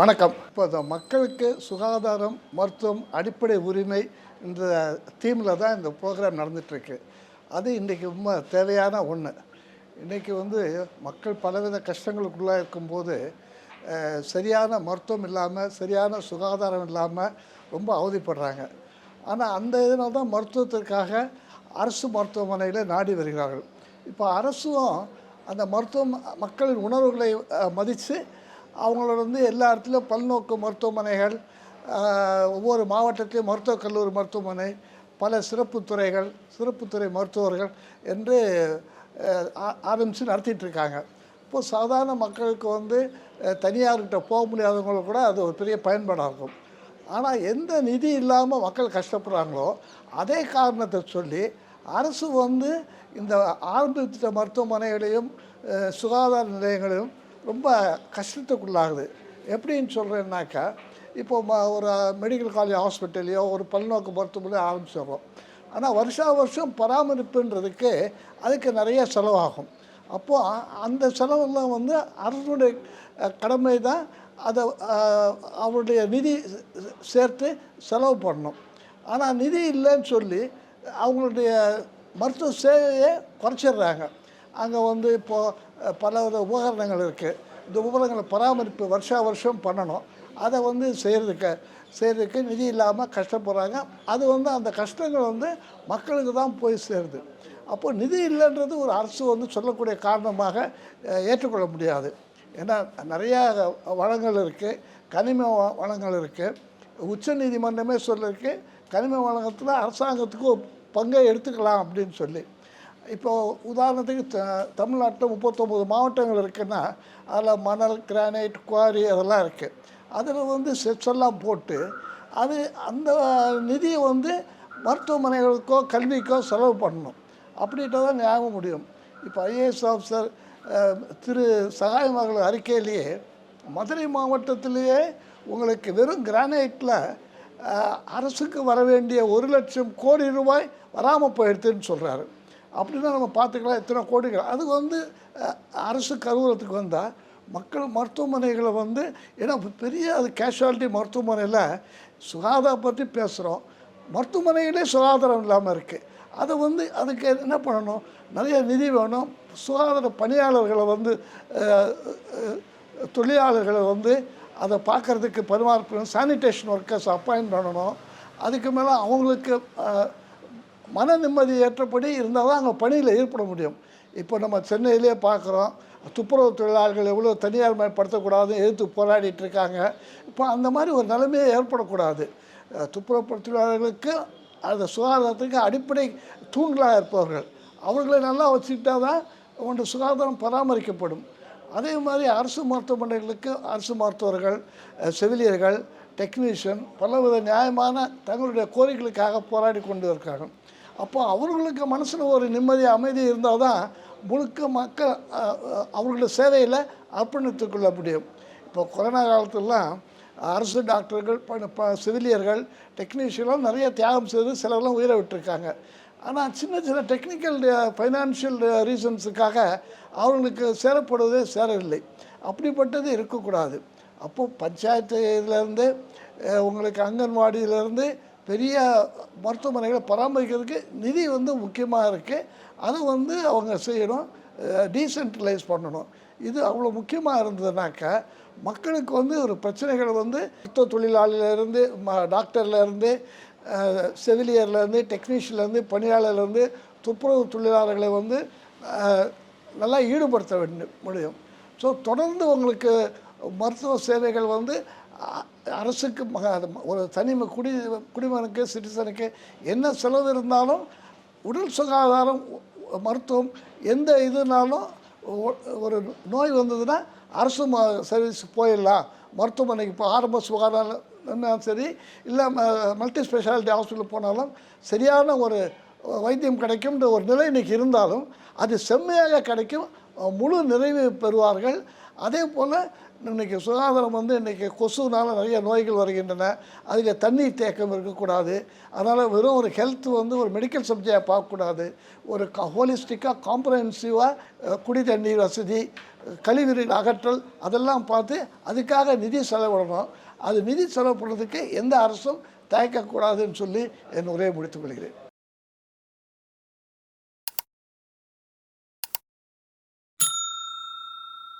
வணக்கம். இப்போ இந்த மக்களுக்கு சுகாதாரம் மருத்துவம் அடிப்படை உரிமை இந்த தீமில் தான் இந்த ப்ரோக்ராம் நடந்துகிட்ருக்கு அது இன்றைக்கி ரொம்ப தேவையான ஒன்று இன்றைக்கி வந்து மக்கள் பலவித கஷ்டங்களுக்குள்ளே இருக்கும்போது சரியான மருத்துவம் இல்லாமல் சரியான சுகாதாரம் இல்லாமல் ரொம்ப அவதிப்படுறாங்க. ஆனால் அந்த இதனால் தான் மருத்துவத்திற்காக அரசு மருத்துவமனையில் நாடி வருகிறார்கள். இப்போ அரசும் அந்த மருத்துவம் மக்களின் உணர்வுகளை மதித்து அவங்களோட வந்து எல்லா இடத்துலையும் பல்நோக்கு மருத்துவமனைகள் ஒவ்வொரு மாவட்டத்திலையும் மருத்துவக் கல்லூரி மருத்துவமனை பல சிறப்பு துறைகள் சிறப்புத்துறை மருத்துவர்கள் என்று ஆ- ஆரம்பித்து நடத்திட்டுருக்காங்க இருக்காங்க. இப்போ சாதாரண மக்களுக்கு வந்து தனியார்கிட்ட போக முடியாதவங்களுக்கு கூட அது ஒரு பெரிய பயன்பாடாக இருக்கும். ஆனால் எந்த நிதி இல்லாமல் மக்கள் கஷ்டப்படுறாங்களோ அதே காரணத்தை சொல்லி அரசு வந்து இந்த ஆரம்பித்த மருத்துவமனைகளையும் சுகாதார நிலையங்களையும் ரொம்ப கஷ்டத்துக்குள்ளாகுது. எப்படின்னு சொல்கிறேன்னாக்கா இப்போ ம ஒரு மெடிக்கல் காலேஜ் ஹாஸ்பிட்டல்லையோ ஒரு பல்நோக்கு மருத்துவமனையோ ஆரம்பிச்சிடுறோம். ஆனால் வருஷா வருஷம் பராமரிப்புன்றதுக்கு அதுக்கு நிறைய செலவாகும். அப்போது அந்த செலவெல்லாம் வந்து அரசுடைய கடமை தான். அதை அவருடைய நிதி சேர்த்து செலவு பண்ணணும். ஆனால் நிதி இல்லைன்னு சொல்லி அவங்களுடைய மருத்துவ சேவையை குறைச்சிடுறாங்க. அங்கே வந்து இப்போது பல வித உபகரணங்கள் இருக்குது இந்த உபகரணங்களை பராமரிப்பு வருஷா வருஷம் பண்ணணும். அதை வந்து செய்கிறதுக்கு செய்கிறதுக்கு நிதி இல்லாமல் கஷ்டப்படுறாங்க. அது வந்து அந்த கஷ்டங்கள் வந்து மக்களுக்கு தான் போய் சேருது. அப்போ நிதி இல்லைன்றது ஒரு அரசு வந்து சொல்லக்கூடிய காரணமாக ஏற்றுக்கொள்ள முடியாது. ஏன்னா நிறையா வளங்கள் இருக்குது கனிம வளங்கள் இருக்குது உச்ச நீதிமன்றமே சொல்லியிருக்கு கனிம வளத்தில் அரசாங்கத்துக்கு பங்கை எடுத்துக்கலாம் அப்படின்னு சொல்லி. இப்போது உதாரணத்துக்கு த தமிழ்நாட்டில் முப்பத்தொம்போது மாவட்டங்கள் இருக்குன்னா அதில் மணல் கிரானைட் குவாரி அதெல்லாம் இருக்குது அதில் வந்து செட்ஸ் எல்லாம் போட்டு அது அந்த நிதியை வந்து மருத்துவமனைகளுக்கோ கல்விக்கோ செலவு பண்ணணும். அப்படின்ட்டு தான் ஞாபகம் முடியும். இப்போ ஐஏஎஸ் ஆஃபீஸர் திரு சகாயமகள் அறிக்கையிலேயே மதுரை மாவட்டத்திலேயே உங்களுக்கு வெறும் கிரானைட்டில் அரசுக்கு வர வேண்டிய ஒரு லட்சம் கோடி ரூபாய் வராமல் போயிடுதுன்னு சொல்கிறாரு அப்படின்னா நம்ம பார்த்துக்கலாம் எத்தனை கோடிகள். அது வந்து அரசு கருவூலத்துக்கு வந்தால் மக்கள் மருத்துவமனைகளை வந்து ஏன்னா பெரிய அது கேஷுவாலிட்டி மருத்துவமனையில் சுகாதாரம் பற்றி பேசுகிறோம் மருத்துவமனையிலே சுகாதாரம் இல்லாமல் இருக்குது அதை வந்து அதுக்கு என்ன பண்ணணும்? நிறைய நிதி வேணும். சுகாதார பணியாளர்களை வந்து தொழிலாளர்களை வந்து அதை பார்க்குறதுக்கு பரிமாறணும் சானிடேஷன் ஒர்க்கர்ஸ் அப்பாயின்ட் பண்ணணும். அதுக்கு மேலே அவங்களுக்கு மன நிம்மதி ஏற்றபடி இருந்தால் தான் அங்கே பணியில் ஈடுபட முடியும். இப்போ நம்ம சென்னையிலே பார்க்குறோம் துப்புரவு தொழிலாளர்கள் எவ்வளோ தனியார் மயப்படுத்தக்கூடாதுன்னு எதிர்த்து போராடிட்டு இருக்காங்க. இப்போ அந்த மாதிரி ஒரு நிலைமையே ஏற்படக்கூடாது. துப்புரவு தொழிலாளர்களுக்கு அந்த சுகாதாரத்துக்கு அடிப்படை தூண்களாக இருப்பவர்கள் அவர்களை நல்லா வச்சுக்கிட்டா தான் ஒன்று சுகாதாரம் பராமரிக்கப்படும். அதே மாதிரி அரசு மருத்துவமனைகளுக்கு அரசு மருத்துவர்கள் செவிலியர்கள் டெக்னீஷியன் பலவித நியாயமான தங்களுடைய கோரிக்கைகளுக்காக போராடி கொண்டு இருக்காங்க. அப்போ அவர்களுக்கு மனசில் ஒரு நிம்மதி அமைதி இருந்தால் தான் முழுக்க மக்கள் அவர்களோட அவர்களுடைய சேவையில் அர்ப்பணித்துக்கொள்ள முடியும். இப்போ கொரோனா காலத்துலலாம் அரசு டாக்டர்கள் ப- ப செவிலியர்கள் டெக்னீஷியன்லாம் நிறைய தியாகம் செய்து சிலர்லாம் உயிரை விட்டுருக்காங்க. ஆனால் சின்ன சின்ன டெக்னிக்கல் ஃபைனான்ஷியல் ரீசன்ஸுக்காக அவர்களுக்கு சேரப்படுவதே சேரவில்லை. அப்படிப்பட்டது இருக்கக்கூடாது. அப்போது பஞ்சாயத்து இதுலேருந்து உங்களுக்கு அங்கன்வாடியிலேருந்து பெரிய மருத்துவமனைகளை பராமரிக்கிறதுக்கு நிதி வந்து முக்கியமாக இருக்குது அது வந்து அவங்க செய்யணும் டீசென்ட்ரலைஸ் பண்ணணும். இது அவ்வளோ முக்கியமாக இருந்ததுனாக்கா மக்களுக்கு வந்து ஒரு பிரச்சனைகள் வந்து மருத்துவ தொழிலாளியிலேருந்து ம டாக்டர்லேருந்து செவிலியர்லேருந்து டெக்னீஷியன்லேருந்து பணியாளர்லேருந்து துப்புரவு தொழிலாளர்களை வந்து நல்லா ஈடுபடுத்த வேண்டும் முடியும். ஸோ தொடர்ந்து உங்களுக்கு மருத்துவ சேவைகள் வந்து அரசுக்கு மக- ஒரு தனி குடி குடிமகனுக்கு சிட்டிசனுக்கு என்ன செலவு இருந்தாலும் உடல் சுகாதாரம் மருத்துவம் எந்த இதுனாலும் ஒரு நோய் வந்ததுன்னா அரசு ம சர்வீஸ் போயிடலாம். மருத்துவமனைக்கு இப்போ ஆரம்ப சுகாதாரம் சரி இல்லை மல்டி ஸ்பெஷாலிட்டி ஹாஸ்பிட்டல் போனாலும் சரியான ஒரு வைத்தியம் கிடைக்கும்ன்ற ஒரு நிலை இன்றைக்கி இருந்தாலும் அது செம்மையாக கிடைக்கும். முழு நிறைவு பெறுவார்கள். அதே போல் இன்றைக்கி சுகாதாரம் வந்து இன்றைக்கி கொசுனால் நிறைய நோய்கள் வருகின்றன. அதுக்கு தண்ணீர் தேக்கம் இருக்கக்கூடாது. அதனால் வெறும் ஒரு ஹெல்த் வந்து ஒரு மெடிக்கல் சப்ஜெக்டாக பார்க்கக்கூடாது. ஒரு ஹோலிஸ்டிக்காக காம்ப்ரஹென்சிவாக குடி தண்ணீர் வசதி கழிவுநீர் அகற்றல் அதெல்லாம் பார்த்து அதுக்காக நிதி செலவிடணும். அது நிதி செலவு பண்ணுறதுக்கு எந்த அரசும் தயக்கக்கூடாதுன்னு சொல்லி என் உரையை முடித்துக் கொள்கிறேன்.